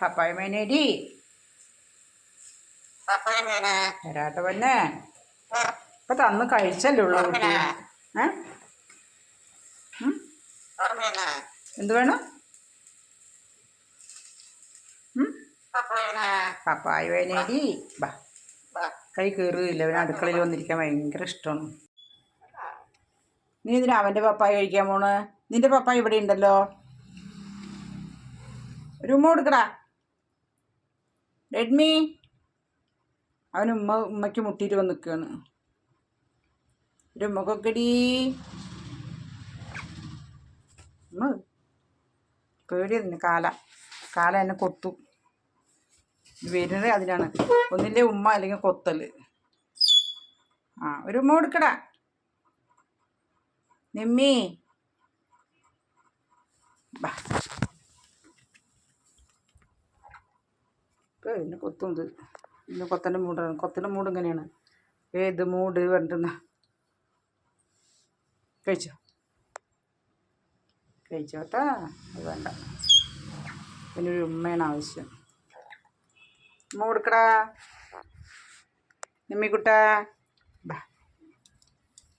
പപ്പായ മേനേടി വരാട്ടെ പൊന്നെ. ഇപ്പൊ തന്ന് കഴിച്ചല്ലേ ഉള്ളു കുട്ടി. ഏ? എന്ത് വേണം? പപ്പായ വേനേടി ബാ. കൈ കയറുകയില്ല അവന് അടുക്കളയിൽ വന്നിരിക്കാൻ ഭയങ്കര ഇഷ്ടമാണ്. നീ ഇതിന് അവന്റെ പപ്പായ കഴിക്കാൻ പോണ്? നിന്റെ പപ്പായ ഇവിടെ ഉണ്ടല്ലോ. ഒരു ഉമ്മ റെഡ്മി അവൻ ഉമ്മ ഉമ്മയ്ക്ക് മുട്ടിയിട്ട് വന്ന് നിൽക്കുകയാണ് ഒരു മുഖക്കടി. ഉമ്മ. പേടി തന്നെ കാല. കാല എന്നെ കൊത്തു. വരുന്നത് അതിനാണ്. ഒന്നിന്റെ ഉമ്മ അല്ലെങ്കിൽ കൊത്തൽ ആ ഒരു ഉമ്മ കൊടുക്കടാ നിമ്മി. ബാ. ഇപ്പൊ എന്നെ കൊത്തും ഇത് പിന്നെ കൊത്തന്റെ മൂടാണ്. കൊത്തന്റെ മൂട് ഇങ്ങനെയാണ്. ഏത് മൂട് പറഞ്ഞിട്ടുന്ന കഴിച്ചോ? കഴിച്ചോട്ടാ. അത് വേണ്ട. പിന്നെ ഒരു ഉമ്മയാണ് ആവശ്യം. ഉമ്മ കൊടുക്കടാ. നിമ്മിക്കുട്ടാ ബാ.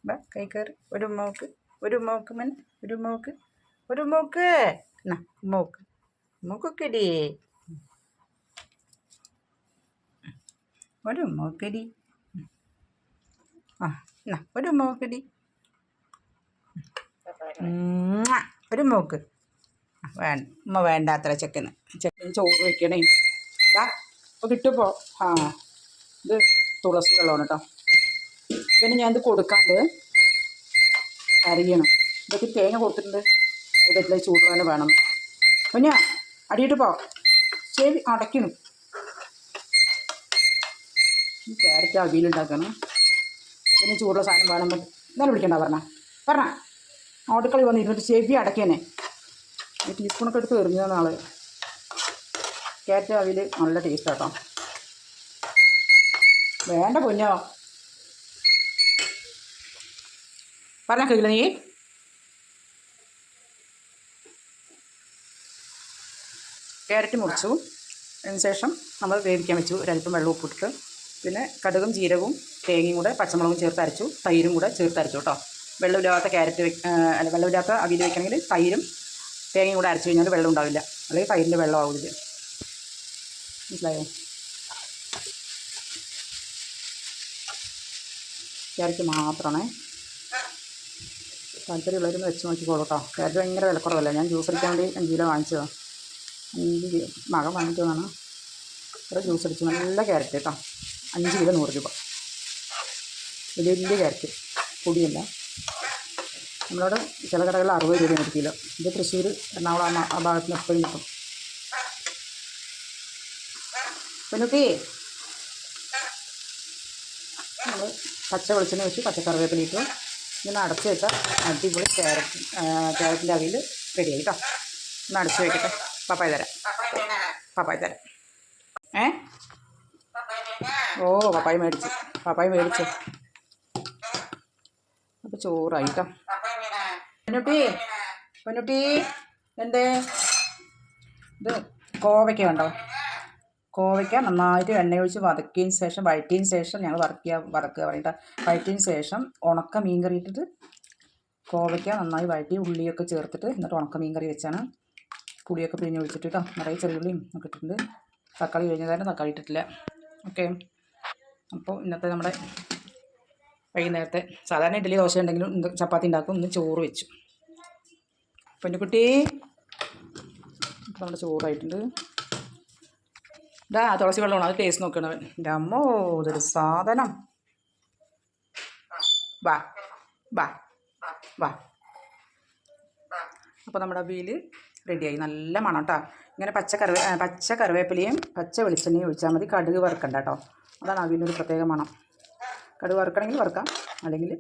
ബാ കൈ കയറി. ഒരു ഉമ്മക്ക് ഒരു ഉമ്മക്ക് മൻ. ഒരു ഉമ്മക്ക് ഒരു ഉമ്മക്ക് എന്നാ ഉമ്മക്ക് ഉമ്മക്കൊക്കെടി ഒരു ഉമ്മക്കടി ആ എന്നാ ഒരു ഉമ്മക്കടി ഒരു മോക്ക് വേണ്ട ഉമ്മ വേണ്ടാത്ര ചെക്കന്. ചെക്കന് ചോറ് വെക്കണേ. ഇതാ ഇപ്പോൾ കിട്ടുമ്പോൾ ആ ഇത് തുളസി വെള്ളമാണ് കേട്ടോ പിന്നെ ഞാൻ ഇത് കൊടുക്കാണ്ട് അറിയണം ഇതൊക്കെ തേങ്ങ കൊടുത്തിട്ടുണ്ട്. അതിൽ ചൂടുവാനും വേണം. കുഞ്ഞാ അടിയിട്ട് പോ. ചെവി അടയ്ക്കണം. ക്യാരറ്റ് അവിയലുണ്ടാക്കണം പിന്നെ ചൂടുള്ള സാധനം വേണം. എന്നാലും വിളിക്കണ്ട പറഞ്ഞ. പറഞ്ഞ. ഓടക്കളി വന്ന് ഇരുന്നിട്ട് ചെവി അടക്കേനെ. ടീസ്പൂണൊക്കെ എടുത്ത് എറിഞ്ഞ നാൾ ക്യാരറ്റ് അവിയൽ നല്ല ടേസ്റ്റ് കേട്ടോ വേണ്ട കുഞ്ഞോ പറഞ്ഞ കഴിയില്ല നീ? ക്യാരറ്റ് മുറിച്ചു. അതിന് ശേഷം നമ്മൾ വേവിക്കാൻ വെച്ചു. ഒരല്പം വെള്ളം ഉപ്പിട്ടിട്ട്. പിന്നെ കടുകും ജീരകവും തേങ്ങയും കൂടെ പച്ചമുളകും ചേർത്ത് അരച്ചു തൈരും കൂടെ ചേർത്ത് അരച്ചു കേട്ടോ. വെള്ളമില്ലാത്ത ക്യാരറ്റ് അല്ല വെള്ളമില്ലാത്ത അവിയിൽ വെക്കണമെങ്കിൽ തൈരും തേങ്ങയും കൂടെ അരച്ചു കഴിഞ്ഞാൽ വെള്ളം ഉണ്ടാവില്ല. അല്ലെങ്കിൽ തൈരിന്റെ വെള്ളം ആവില്ല. മനസ്സിലായോ? ക്യാരറ്റ് മാത്രമാണേ. താല്പര്യമുള്ളവരൊന്ന് വെച്ച് നോക്കിക്കോളൂ കേട്ടോ. ക്യാരറ്റ് ഭയങ്കര വിലക്കുറവല്ല? ഞാൻ ജ്യൂസ് അടിക്കാൻ വേണ്ടി അഞ്ച് കിലോ വാങ്ങിച്ചതാണ് അഞ്ച് മകം വാങ്ങിച്ചതാണ്. ഒരു ജ്യൂസ് അടിച്ചു. നല്ല ക്യാരറ്റ് കേട്ടോ. അഞ്ച് കിലോ നൂറ് രൂപ. വലിയ വലിയ ക്യാരറ്റ് പൊടിയല്ല. നമ്മളവിടെ ചില കടകളിൽ അറുപത് രൂപയാണ് ഒരു കിലോ. ഇത് തൃശ്ശൂർ എറണാകുളം ആ ഭാഗത്തിന് എപ്പോഴും കിട്ടും. പെണ്ണുട്ടി നമ്മൾ പച്ച വെളിച്ചെണ്ണ വെച്ച് പച്ചക്കറിവേപ്പില ഇട്ടു ഇങ്ങനെ അടച്ച് വെച്ചാൽ അടിപൊളി ക്യാരറ്റ് ക്യാരറ്റിന്റെ അവിയിൽ റെഡിയായി കേട്ടോ. ഒന്ന് അടച്ച് വെക്കട്ടെ. പപ്പായ തരാം. പപ്പായ തരാം. ഓ പപ്പായ മേടിച്ചു. പപ്പായ മേടിച്ചു. അപ്പോൾ ചോറായി കേട്ടോ പൊന്നുട്ടി പൊന്നുട്ടി എന്തേ? ഇത് കോവയ്ക്ക ഉണ്ടോ കോവയ്ക്ക നന്നായിട്ട് എണ്ണ ഒഴിച്ച് വതക്കിയതിന് ശേഷം വഴറ്റിയതിന് ശേഷം ഞങ്ങൾ വറക്കുക വറക്കുക പറയട്ടെ. വഴറ്റിയതിന് ശേഷം ഉണക്ക മീൻ കറി ഇട്ടിട്ട് കോവയ്ക്ക നന്നായി വഴറ്റി ഉള്ളിയൊക്കെ ചേർത്തിട്ട് എന്നിട്ട് ഉണക്ക മീൻ കറി വെച്ചാണ് പുളിയൊക്കെ പിഴിഞ്ഞ് ഒഴിച്ചിട്ട് കേട്ടോ നിറയെ ചെറിയ ഉള്ളിയും ഒക്കെ ഇട്ടിട്ടുണ്ട്. തക്കാളി കഴിഞ്ഞതായിരുന്നു തക്കാളി ഇട്ടിട്ടില്ല. ഓക്കെ. അപ്പോൾ ഇന്നത്തെ നമ്മുടെ വൈകുന്നേരത്തെ സാധാരണ ഇഡ്ഡലി ദോശ ഉണ്ടെങ്കിലും ചപ്പാത്തി ഉണ്ടാക്കും ഇന്ന് ചോറ് വെച്ചു. പൊന്നുകുട്ടി ഇപ്പം നമ്മുടെ ചോറായിട്ടുണ്ട്. ഇതാ തുളസി വെള്ളമാണ് അത് ടേസ്റ്റ് നോക്കണവൻ എന്റെ അമ്മോ ഇതൊരു സാധനം. വാ വാ വാ. അപ്പോൾ നമ്മുടെ അവിയൽ റെഡിയായി. നല്ല മണം കേട്ടോ ഇങ്ങനെ പച്ച കറിവേ പച്ച കറിവേപ്പിലയും പച്ച വെളിച്ചെണ്ണയും ഒഴിച്ചാൽ മതി. കടുക് വറുക്കണ്ട കേട്ടോ അതാണ് അവിയലൊരു പ്രത്യേക മണം. കടുക് വറുക്കണമെങ്കിൽ വറുക്കാം. അല്ലെങ്കിൽ